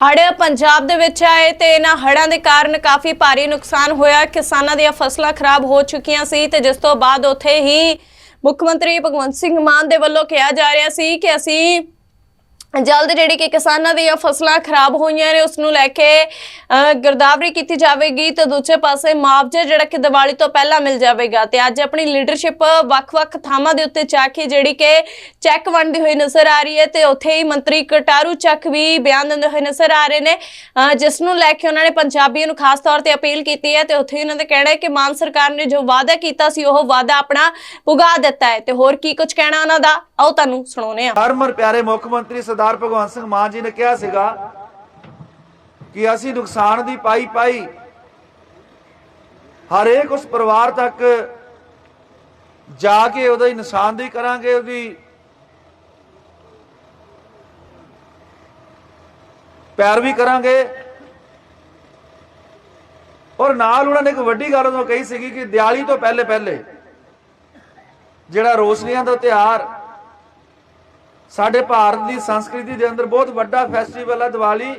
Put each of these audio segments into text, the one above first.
ਹੜ੍ਹ ਪੰਜਾਬ ਦੇ ਵਿੱਚ ਆਏ ਤੇ ਇਹਨਾਂ ਹੜ੍ਹਾਂ ਦੇ ਕਾਰਨ ਕਾਫੀ ਭਾਰੀ ਨੁਕਸਾਨ ਹੋਇਆ। ਕਿਸਾਨਾਂ ਦੀਆਂ ਫਸਲਾਂ ਖਰਾਬ ਹੋ ਚੁੱਕੀਆਂ ਸੀ ਤੇ ਜਿਸ ਤੋਂ ਬਾਅਦ ਉੱਥੇ ਹੀ ਮੁੱਖ ਮੰਤਰੀ ਭਗਵੰਤ ਸਿੰਘ ਮਾਨ ਦੇ ਵੱਲੋਂ ਕਿਹਾ ਜਾ ਰਿਹਾ ਸੀ ਕਿ ਅਸੀਂ ਜਲਦ ਜਿਹੜੀ ਕਿ ਕਿਸਾਨਾਂ ਦੀਆਂ ਫਸਲਾਂ ਖਰਾਬ ਹੋਈਆਂ ਨੇ ਉਸ ਨੂੰ ਲੈ ਕੇ ਗਿਰਦਾਵਰੀ ਕੀਤੀ ਜਾਵੇਗੀ ਤੇ ਦੂਜੇ ਪਾਸੇ ਮੁਆਵਜ਼ਾ ਜਿਹੜਾ ਕਿ ਦੀਵਾਲੀ ਤੋਂ ਪਹਿਲਾਂ ਮਿਲ ਜਾਵੇਗਾ ਤੇ ਅੱਜ ਆਪਣੀ ਲੀਡਰਸ਼ਿਪ ਵੱਖ-ਵੱਖ ਥਾਵਾਂ ਦੇ ਉੱਤੇ ਜਾ ਕੇ ਜਿਹੜੀ ਕਿ ਚੈੱਕ ਵੰਡਦੀ ਹੋਈ ਨਜ਼ਰ ਆ ਰਹੀ ਹੈ ਤੇ ਉੱਥੇ ਹੀ ਮੰਤਰੀ ਕਟਾਰੂ ਚੱਕ ਵੀ ਬਿਆਨ ਦਿੰਦੇ ਹੋਏ ਨਜ਼ਰ ਆ ਰਹੇ ਨੇ ਜਿਸ ਨੂੰ ਲੈ ਕੇ ਉਹਨਾਂ ਨੇ ਪੰਜਾਬੀਆਂ ਨੂੰ ਖਾਸ ਤੌਰ ਤੇ ਅਪੀਲ ਕੀਤੀ ਹੈ ਤੇ ਉੱਥੇ ਹੀ ਉਹਨਾਂ ਦਾ ਕਹਿਣਾ ਹੈ ਕਿ ਮਾਨ ਸਰਕਾਰ ਨੇ ਜੋ ਵਾਅਦਾ ਕੀਤਾ ਸੀ, ਉਹ ਵਾਅਦਾ ਆਪਣਾ ਪੁਗਾ ਦਿੱਤਾ ਹੈ ਤੇ ਹੋਰ ਕੀ ਕੁਝ ਕਹਿਣਾ ਉਹਨਾਂ ਦਾ? ਆਓ ਤੁਹਾਨੂੰ ਸੁਣਾਉਂਦੇ ਹਾਂ। ਹਰਮਨ ਪਿਆਰੇ ਮੁੱਖ ਮੰਤਰੀ ਸਰਦਾਰ ਭਗਵੰਤ ਸਿੰਘ ਮਾਨ ਜੀ ਨੇ ਕਿਹਾ ਸੀਗਾ ਕਿ ਅਸੀਂ ਨੁਕਸਾਨ ਦੀ ਪਾਈ ਪਾਈ ਹਰੇਕ ਉਸ ਪਰਿਵਾਰ ਤੱਕ ਜਾ ਕੇ ਉਹਦੀ ਨਿਸ਼ਾਨਦੇਹੀ ਕਰਾਂਗੇ, ਉਹਦੀ ਪੈਰਵੀ ਕਰਾਂਗੇ। ਔਰ ਨਾਲ ਉਹਨਾਂ ਨੇ ਇੱਕ ਵੱਡੀ ਗੱਲ ਉਹ ਕਹੀ ਸੀਗੀ ਕਿ ਦਿਵਾਲੀ ਤੋਂ ਪਹਿਲੇ ਪਹਿਲੇ ਜਿਹੜਾ ਰੋਸ਼ਨੀਆਂ ਦਾ ਤਿਉਹਾਰ ਸਾਡੇ ਭਾਰਤ ਦੀ ਸੰਸਕ੍ਰਿਤੀ ਦੇ ਅੰਦਰ ਬਹੁਤ ਵੱਡਾ ਫੈਸਟੀਵਲ ਹੈ ਦੀਵਾਲੀ,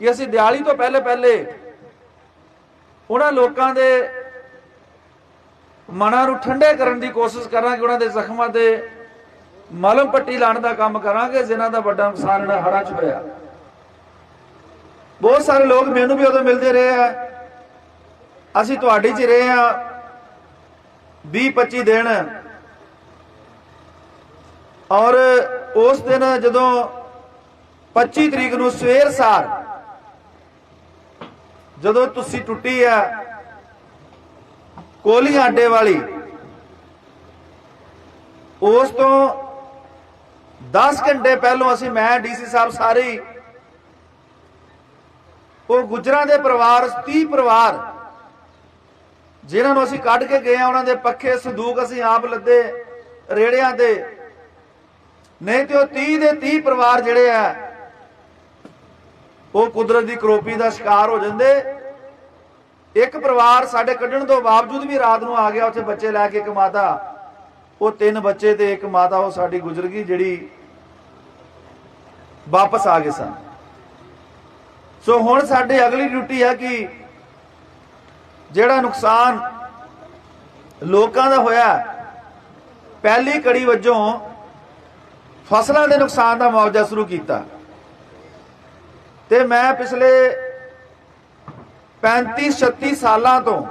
ਕਿ ਅਸੀਂ ਦਿਵਾਲੀ ਤੋਂ ਪਹਿਲੇ ਪਹਿਲੇ ਉਹਨਾਂ ਲੋਕਾਂ ਦੇ ਮਨਾਂ ਨੂੰ ਠੰਡੇ ਕਰਨ ਦੀ ਕੋਸ਼ਿਸ਼ ਕਰਾਂਗੇ, ਉਹਨਾਂ ਦੇ ਜ਼ਖਮਾਂ ਤੇ ਮਲਮ ਪੱਟੀ ਲਾਉਣ ਦਾ ਕੰਮ ਕਰਾਂਗੇ, ਜਿਨ੍ਹਾਂ ਦਾ ਵੱਡਾ ਨੁਕਸਾਨ ਇਹਨਾਂ ਹੜ੍ਹਾਂ 'ਚ ਹੋਇਆ। ਬਹੁਤ ਸਾਰੇ ਲੋਕ ਮੈਨੂੰ ਵੀ ਉਦੋਂ ਮਿਲਦੇ ਰਹੇ ਆ। ਅਸੀਂ ਤੁਹਾਡੀ 'ਚ ਰਹੇ ਆ। 20 25 ਦਿਨ ਔਰ ਉਸ ਦਿਨ ਜਦੋਂ 25 ਤਰੀਕ ਨੂੰ ਸਵੇਰ ਸਾਰ ਜਦੋਂ ਤੁਸੀਂ ਟੁੱਟੀ ਆ ਕੋਲੀ ਆਡੇ ਵਾਲੀ, ਉਸ ਤੋਂ 10 ਘੰਟੇ ਪਹਿਲਾਂ ਅਸੀਂ ਮੈਂ ਡੀਸੀ ਸਾਹਿਬ ਸਾਰੇ ਉਹ ਗੁਜਰਾਂ ਦੇ ਪਰਿਵਾਰ 30 ਪਰਿਵਾਰ, ਜਿਨ੍ਹਾਂ ਨੂੰ ਅਸੀਂ ਕੱਢ ਕੇ ਗਏ ਆ, ਉਹਨਾਂ ਦੇ ਪੱਖੇ, ਸੰਦੂਕ ਅਸੀਂ ਆਪ ਲੱਦੇ, ਰੇੜਿਆਂ ਦੇ ਨਹੀਂ ਤੇ ਉਹ 30 ਦੇ 30 ਪਰਿਵਾਰ ਜਿਹੜੇ ਆ, ਉਹ ਕੁਦਰਤ ਦੀ ਕਰੋਪੀ ਦਾ ਸ਼ਿਕਾਰ ਹੋ ਜਾਂਦੇ। ਇੱਕ ਪਰਿਵਾਰ ਸਾਡੇ ਕੱਢਣ ਤੋਂ ਬਾਵਜੂਦ ਵੀ ਰਾਤ ਨੂੰ ਆ ਗਿਆ, ਉੱਥੇ ਬੱਚੇ ਲੈ ਕੇ ਇੱਕ ਮਾਤਾ। ਉਹ ਤਿੰਨ ਬੱਚੇ ਤੇ ਇੱਕ ਮਾਤਾ, ਉਹ ਸਾਡੀ ਗੁਜ਼ਰ ਗਈ, ਜਿਹੜੀ ਵਾਪਸ ਆ ਗਏ ਸਨ। ਸੋ ਹੁਣ ਸਾਡੀ ਅਗਲੀ ਡਿਊਟੀ ਹੈ ਕਿ ਜਿਹੜਾ ਨੁਕਸਾਨ ਲੋਕਾਂ ਦਾ ਹੋਇਆ, ਪਹਿਲੀ ਕੜੀ ਵਜੋਂ ਫਸਲਾਂ ਦੇ ਨੁਕਸਾਨ ਦਾ ਮੁਆਵਜ਼ਾ ਸ਼ੁਰੂ ਕੀਤਾ। ਤੇ ਮੈਂ ਪਿਛਲੇ 35 36 ਸਾਲਾਂ ਤੋਂ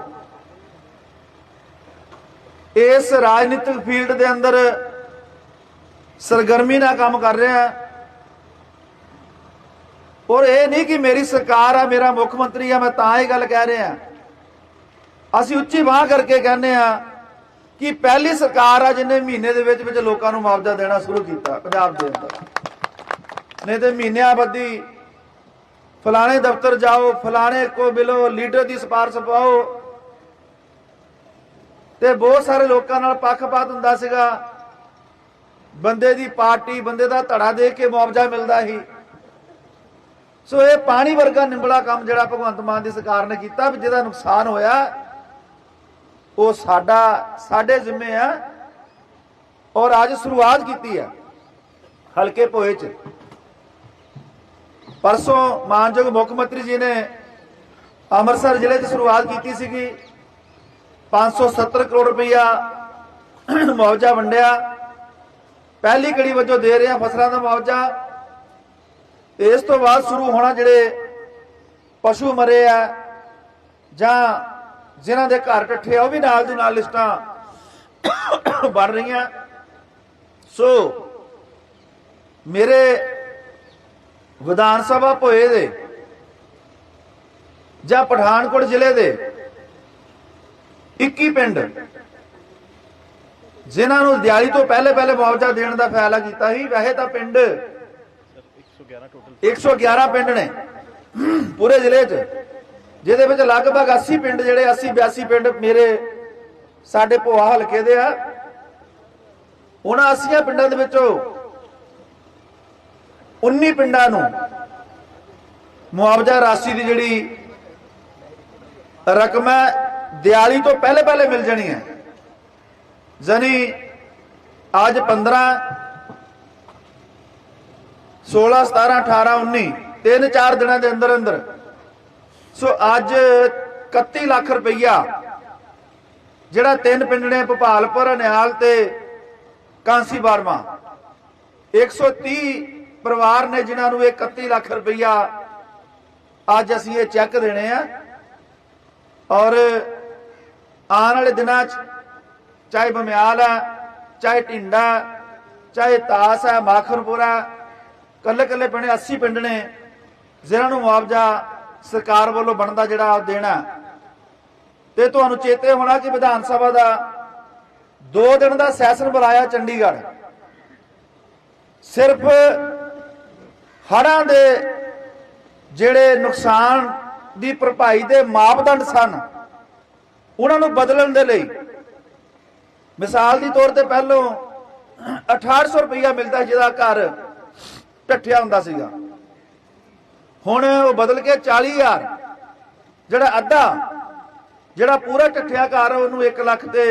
ਇਸ ਰਾਜਨੀਤਿਕ ਫੀਲਡ ਦੇ ਅੰਦਰ ਸਰਗਰਮੀ ਨਾਲ ਕੰਮ ਕਰ ਰਿਹਾ ਹਾਂ। ਔਰ ਇਹ ਨਹੀਂ ਕਿ ਮੇਰੀ ਸਰਕਾਰ ਆ, ਮੇਰਾ ਮੁੱਖ ਮੰਤਰੀ ਆ, ਮੈਂ ਤਾਂ ਇਹ ਗੱਲ ਕਹਿ ਰਿਹਾ। ਅਸੀਂ ਉੱਚੀ ਬਾਹ ਕਰਕੇ ਕਹਿੰਦੇ ਆ ਕਿ ਪਹਿਲੀ ਸਰਕਾਰ ਆ ਜਿਹਨੇ ਮਹੀਨੇ ਦੇ ਵਿੱਚ ਵਿੱਚ ਲੋਕਾਂ ਨੂੰ ਮੁਆਵਜ਼ਾ ਦੇਣਾ ਸ਼ੁਰੂ ਕੀਤਾ, ਪੰਜਾਬ ਦੇ ਅੰਦਰ। ਨਹੀਂ ਤੇ ਮਹੀਨਿਆਂ ਬੱਧੀ ਫਲਾਣੇ ਦਫ਼ਤਰ ਜਾਓ, ਫਲਾਣੇ ਕੋ ਮਿਲੋ ਲੀਡਰ ਦੀ ਸਿਫਾਰਿਸ਼ ਪਾਓ। ਤੇ ਬਹੁਤ ਸਾਰੇ ਲੋਕਾਂ ਨਾਲ ਪੱਖਪਾਤ ਹੁੰਦਾ ਸੀਗਾ। ਬੰਦੇ ਦੀ ਪਾਰਟੀ, ਬੰਦੇ ਦਾ ਧੜਾ ਦੇ ਕੇ ਮੁਆਵਜ਼ਾ ਮਿਲਦਾ ਸੀ। ਸੋ ਇਹ ਪਾਣੀ ਵਰਗਾ ਨਿੰਬਲਾ ਕੰਮ ਜਿਹੜਾ ਭਗਵੰਤ ਮਾਨ ਦੀ ਸਰਕਾਰ ਨੇ ਕੀਤਾ, ਵੀ ਜਿਹਦਾ ਨੁਕਸਾਨ ਹੋਇਆ ਉਹ ਸਾਡਾ, ਸਾਡੇ ਜ਼ਿੰਮੇ ਆ ਔਰ ਅੱਜ ਸ਼ੁਰੂਆਤ ਕੀਤੀ ਹੈ ਹਲਕੇ ਭੋਏ ਚ। ਪਰਸੋਂ ਮਾਨਯੋਗ ਮੁੱਖ ਮੰਤਰੀ ਜੀ ਨੇ ਅੰਮ੍ਰਿਤਸਰ ਜ਼ਿਲ੍ਹੇ 'ਚ ਸ਼ੁਰੂਆਤ ਕੀਤੀ ਸੀਗੀ। 570 ਕਰੋੜ ਰੁਪਈਆ ਮੁਆਵਜ਼ਾ ਵੰਡਿਆ। ਪਹਿਲੀ ਕੜੀ ਵਜੋਂ ਦੇ ਰਹੇ ਆ ਫਸਲਾਂ ਦਾ ਮੁਆਵਜ਼ਾ। ਇਸ ਤੋਂ ਬਾਅਦ ਸ਼ੁਰੂ ਹੋਣਾ ਜਿਹੜੇ ਪਸ਼ੂ ਮਰੇ ਆ ਜਾਂ ਜਿਨ੍ਹਾਂ ਦੇ ਘਰ ਟੱਠੇ ਆ ਉਹ ਵੀ ਨਾਲ ਦੀ ਨਾਲ ਲਿਸਟਾਂ ਬਣ ਰਹੀਆਂ। ਸੋ ਮੇਰੇ ਵਿਧਾਨ ਸਭਾ ਭੋਏ ਦੇ ਜਾਂ ਪਠਾਨਕੋਟ ਜ਼ਿਲ੍ਹੇ ਦੇ 21 ਪਿੰਡ ਜਿਨ੍ਹਾਂ ਨੂੰ ਦਿਹਾੜੀ ਤੋਂ ਪਹਿਲੇ ਪਹਿਲੇ ਮੁਆਵਜ਼ਾ ਦੇਣ ਦਾ ਫੈਸਲਾ ਕੀਤਾ ਸੀ ਵੈਸੇ ਤਾਂ ਪਿੰਡ 111 ਪਿੰਡ ਨੇ ਪੂਰੇ ਜ਼ਿਲ੍ਹੇ 'ਚ। ਜਿਹਦੇ ਵਿੱਚ ਲਗਭਗ 80 ਪਿੰਡ ਜਿਹੜੇ 80 82 ਪਿੰਡ ਮੇਰੇ ਸਾਡੇ ਭੋਆ ਹਲਕੇ ਦੇ ਆ, ਉਹਨਾਂ 80 ਪਿੰਡਾਂ ਦੇ ਵਿੱਚੋਂ 19 ਪਿੰਡਾਂ ਨੂੰ ਮੁਆਵਜ਼ਾ ਰਾਸ਼ੀ ਦੀ ਜਿਹੜੀ ਰਕਮ ਹੈ ਦਿਹਾੜੀ ਤੋਂ ਪਹਿਲੇ ਪਹਿਲੇ ਮਿਲ ਜਾਣੀ ਹੈ। ਜਾਨੀ ਅੱਜ 15 16 17 18 19 3-4 ਦਿਨਾਂ ਦੇ ਅੰਦਰ ਅੰਦਰ ਸੋ ਅੱਜ 31 ਲੱਖ ਰੁਪਈਆ, ਜਿਹੜਾ ਤਿੰਨ ਪਿੰਡ ਨੇ ਭੋਪਾਲਪੁਰ, ਨਿਹਾਲ ਤੇ ਕਾਂਸੀ ਬਾਰਮਾ 130 ਪਰਿਵਾਰ ਨੇ ਜਿਨ੍ਹਾਂ ਨੂੰ ਇਹ 31 ਲੱਖ ਰੁਪਈਆ ਅੱਜ ਅਸੀਂ ਇਹ ਚੈੱਕ ਦੇਣੇ ਆ। ਔਰ ਆਉਣ ਵਾਲੇ ਦਿਨਾਂ 'ਚ ਚਾਹੇ ਬਮਿਆਲ ਹੈ ਚਾਹੇ ਢਿੰਡਾ, ਚਾਹੇ ਤਾਸ ਹੈ ਮਾਖਰਪੁਰਾ ਕੱਲੇ ਕੱਲੇ ਪਿੰਡ 80 ਪਿੰਡ ਨੇ, ਜਿਨ੍ਹਾਂ ਨੂੰ ਮੁਆਵਜ਼ਾ ਸਰਕਾਰ ਵੱਲੋਂ ਬਣਦਾ ਜਿਹੜਾ ਉਹ ਦੇਣਾ ਤੇ ਤੁਹਾਨੂੰ ਚੇਤੇ ਹੋਣਾ ਕਿ ਵਿਧਾਨ ਸਭਾ ਦਾ 2 ਦਿਨ ਦਾ ਸੈਸ਼ਨ ਬੁਲਾਇਆ ਚੰਡੀਗੜ੍ਹ। ਸਿਰਫ ਹੜ੍ਹਾਂ ਦੇ ਜਿਹੜੇ ਨੁਕਸਾਨ ਦੀ ਭਰਪਾਈ ਦੇ ਮਾਪਦੰਡ ਸਨ, ਉਹਨਾਂ ਨੂੰ ਬਦਲਣ ਦੇ ਲਈ ਮਿਸਾਲ ਦੀ ਤੌਰ ਤੇ ਪਹਿਲੋਂ 6800 ਰੁਪਇਆ ਮਿਲਦਾ ਜਿਹਦਾ ਘਰ ਢੱਠਿਆ ਹੁੰਦਾ ਸੀਗਾ। ਹੁਣ ਉਹ ਬਦਲ ਕੇ 40000 ਜਿਹੜਾ ਅੱਧਾ, ਜਿਹੜਾ ਪੂਰਾ ਇਕੱਠਿਆ ਕਰ ਉਹਨੂੰ 1 ਲੱਖ ਤੇ